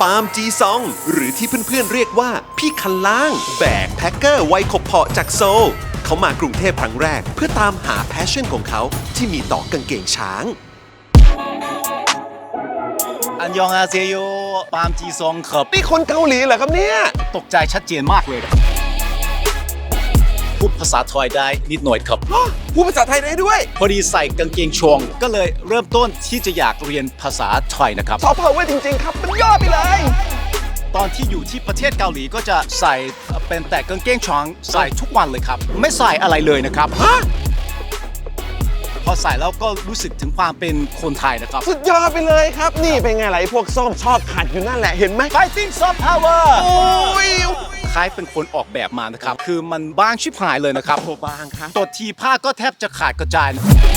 ปาล์มจีซอง หรือที่เพื่อนๆเรียกว่า พี่คันล่าง แบกแพ็คเกอร์วัยขบเพาะจากโซลเขามากรุงเทพครั้งแรก เพื่อตามหาแพชชั่นของเขาที่มีต่อกางเกงช้าง อันยองอาเซโยปาล์มจีซองครับนี่คนเกาหลีเหรอครับเนี่ย ตกใจชัดเจนมากเลยครับพูด ภาษาไทยได้นิดหน่อยครับ พูดภาษาไทยได้ด้วย พอดีใส่กางเกงชงก็เลยเริ่มต้นที่จะอยากเรียนภาษาไทยนะครับ ซอฟต์พาวเวอร์จริง ๆ ครับ มันยอดไปเลย ตอนที่อยู่ที่ประเทศเกาหลีก็จะใส่เป็นแต่กางเกงช้างใส่ทุกวันเลยครับ ไม่ใส่อะไรเลยนะครับ พอใส่แล้วก็รู้สึกถึงความเป็นคนไทยนะครับ สุดยอดไปเลยครับ นี่เป็นไงล่ะไอ้พวกส้มชอบขัดอยู่นั่นแหละเห็นไหม Fighting Soft Power โอ้ย คล้ายเป็นคนออกแบบมานะครับ คือมันบางชิบหายเลยนะครับโอ้บางครับตัวทีผ้าก็แทบจะขาดกระจายนะครับ